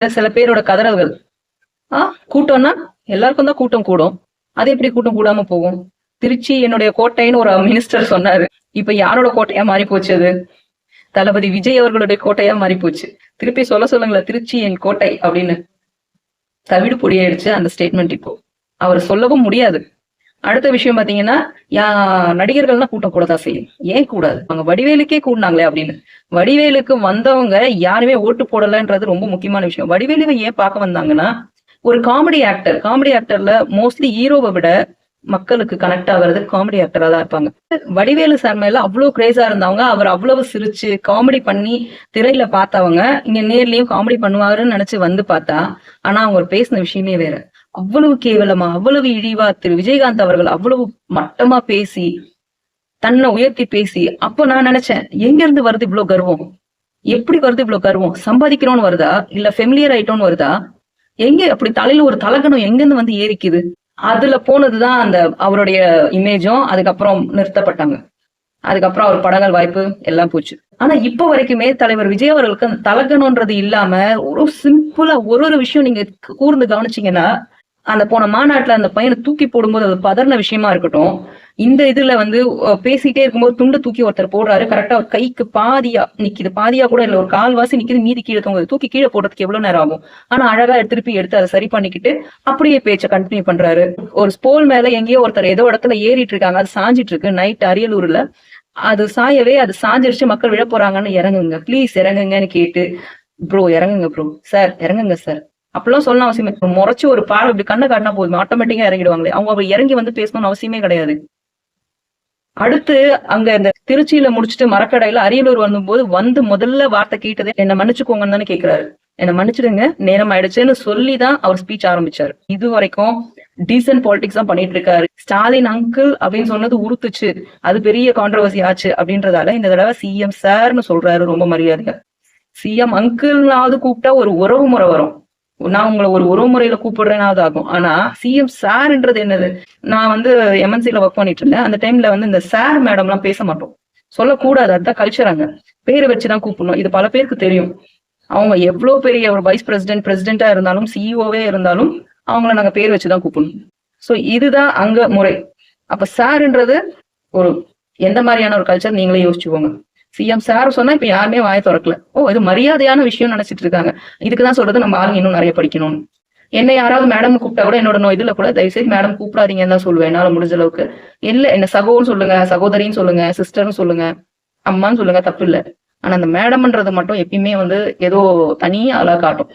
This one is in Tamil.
சில பேரோட கதறல்கள். ஆ கூட்டம்னா எல்லாருக்கும் தான் கூட்டம் கூடும். அது எப்படி கூட்டம் கூடாம போகும்? திருச்சி என்னுடைய கோட்டைன்னு ஒரு மினிஸ்டர் சொன்னாரு. இப்ப யாரோட கோட்டையா மாறி போச்சு அது? தளபதி விஜய் அவர்களுடைய கோட்டையா மாறி போச்சு. திருப்பி சொல்ல சொல்லுங்களேன் திருச்சி என் கோட்டை அப்படின்னு. தவிடு பொடியாயிடுச்சு அந்த ஸ்டேட்மெண்ட் இப்போ. அவர் சொல்லவும் முடியாது. அடுத்த விஷயம் பாத்தீங்கன்னா யா நடிகர்கள்லாம் கூட்டம் கூடதான் செய்யும். ஏன் கூடாது? அவங்க வடிவேலுக்கே கூடினாங்களே அப்படின்னு. வடிவேலுக்கு வந்தவங்க யாருமே ஓட்டு போடலன்றது ரொம்ப முக்கியமான விஷயம். வடிவேலுவை ஏன் பார்க்க வந்தாங்கன்னா ஒரு காமெடி ஆக்டர் காமெடி ஆக்டர்ல மோஸ்ட்லி ஹீரோவை விட மக்களுக்கு கனெக்ட் ஆகுறது காமெடி ஆக்டரா தான் இருப்பாங்க. வடிவேலு சார் மேல அவ்வளவு கிரேஸா இருந்தவங்க அவர் அவ்வளவு சிரிச்சு காமெடி பண்ணி திரையில பார்த்தவங்க இங்க நேர்லயும் காமெடி பண்ணுவாருன்னு நினைச்சு வந்து பார்த்தா ஆனா அவங்க பேசின விஷயமே வேற. அவ்வளவு கேவலமா அவ்வளவு இழிவா திரு விஜயகாந்த் அவர்கள் அவ்வளவு மட்டமா பேசி தன்னை உயர்த்தி பேசி அப்போ நான் நினைச்சேன் எங்க இருந்து வருது இவ்வளவு கர்வம்? எப்படி வருது இவ்வளவு கர்வம்? சம்பாதிக்கிறோம்னு வருதா? இல்ல ஃபெமிலியர் ஆயிட்டோம்னு வருதா? எங்க அப்படி தலையில ஒரு தலகணம் எங்க இருந்து வந்து ஏறிக்குது? அதுல போனதுதான் அந்த அவருடைய இமேஜும் அதுக்கப்புறம் நிறுத்தப்பட்டாங்க. அதுக்கப்புறம் அவர் படங்கள் வாய்ப்பு எல்லாம் போச்சு. ஆனா இப்ப வரைக்குமே தலைவர் விஜய் அவர்களுக்கு அந்த தலகணம்ன்றது இல்லாம ஒரு சிம்பிளா ஒரு ஒரு விஷயம் நீங்க கூர்ந்து கவனிச்சீங்கன்னா அந்த போன மாநாட்டுல அந்த பையனை தூக்கி போடும்போது அது பதறின விஷயமா இருக்கட்டும் இந்த இதுல வந்து பேசிட்டே இருக்கும்போது துண்டை தூக்கி ஒருத்தர் போடுறாரு. கரெக்டா ஒரு கைக்கு பாதியா நிக்குது. பாதியா கூட இல்ல ஒரு கால்வாசி நிக்குது மீதி கீழே தொங்குது. தூக்கி கீழே போடுறதுக்கு எவ்வளவு நேரம் ஆகும்? ஆனா அழகா திருப்பி எடுத்து அதை சரி பண்ணிக்கிட்டு அப்படியே பேச்சை கண்டினியூ பண்றாரு. ஒரு ஸ்போல் மேல எங்கேயோ ஒருத்தர் ஏதோ இடத்துல ஏறிட்டு இருக்காங்க. அது சாஞ்சிட்டு இருக்கு. நைட் அரியலூர்ல. அது சாயவே அது சாஞ்சிருச்சு. மக்கள் விழ போறாங்கன்னு இறங்குங்க. ப்ளீஸ் இறங்குங்கன்னு கேட்டு ப்ரோ இறங்குங்க ப்ரோ சார் இறங்குங்க சார் அப்படிலாம் சொல்லணும் அவசியமே. முறைச்சு ஒரு பாறை இப்படி கண்ணை காட்டினா போதும். ஆட்டோமேட்டிக்கா இறங்கிடுவாங்களே. அவங்க அப்படி இறங்கி வந்து பேசணும்னு அவசியமே கிடையாது. அடுத்து அங்க இந்த திருச்சியில முடிச்சுட்டு மரக்கடையில அரியலூர் வந்தபோது வந்து முதல்ல வார்த்தை கேட்டதே என்ன மன்னிச்சுக்கோங்கன்னு தானே கேக்குறாரு. என்ன மன்னிச்சிடுங்க நேரம் ஆயிடுச்சுன்னு சொல்லி தான் அவர் ஸ்பீச் ஆரம்பிச்சாரு. இது வரைக்கும் டீசன்ட் பாலிடிக்ஸ் தான் பண்ணிட்டு இருக்காரு. ஸ்டாலின் அங்கிள் அப்படின்னு சொன்னது உறுத்துச்சு. அது பெரிய கான்ட்ரவர்சி ஆச்சு அப்படின்றதால இந்த தடவை சிஎம் சார்னு சொல்றாரு ரொம்ப மரியாதையா. சிஎம் அங்கிள்னாவது கூப்பிட்டா ஒரு உறவு முறை வரும். நான் உங்களை ஒரு உறவு முறையில கூப்பிடுறேனாவது ஆகும். ஆனா சிஎம் சார்ன்றது என்னது? நான் வந்து எம்என்சில ஒர்க் பண்ணிட்டு இருந்தேன். அந்த டைம்ல வந்து இந்த சார் மேடம் எல்லாம் பேச மாட்டோம். சொல்லக்கூடாது. அதுதான் கல்ச்சர் அங்க. பேரை வச்சுதான் கூப்பிடணும். இது பல பேருக்கு தெரியும். அவங்க எவ்வளவு பெரிய ஒரு வைஸ் பிரசிடென்ட் பிரசிடென்டா இருந்தாலும் சிஇஓவே இருந்தாலும் அவங்கள நாங்க பேர் வச்சுதான் கூப்பிடணும். சோ இதுதான் அங்க முறை. அப்ப சார்ன்றது ஒரு எந்த மாதிரியான ஒரு கல்ச்சர் நீங்களே யோசிச்சுக்கோங்க. சிஎம் சார் சொன்னா இப்ப யாருமே வாய திறக்கல. ஓ இது மரியாதையான விஷயம் நினைச்சிட்டு இருக்காங்க. இதுக்குதான் சொல்றது நம்ம ஆளுங்க இன்னும் நிறைய படிக்கணும்னு. என்ன யாராவது மேடம் கூப்பிட்டா கூட என்னோட நோ இதுல கூட தயவுசெய்து மேடம் கூப்பிடாதீங்கன்னு தான் சொல்லுவேன் என்னால முடிஞ்ச அளவுக்கு. இல்ல என்ன சகோன்னு சொல்லுங்க சகோதரின்னு சொல்லுங்க சிஸ்டர்னு சொல்லுங்க அம்மான்னு சொல்லுங்க தப்பு இல்ல ஆனா அந்த மேடம்ன்றது மட்டும் எப்பயுமே வந்து ஏதோ தனி ஆளா காட்டும்.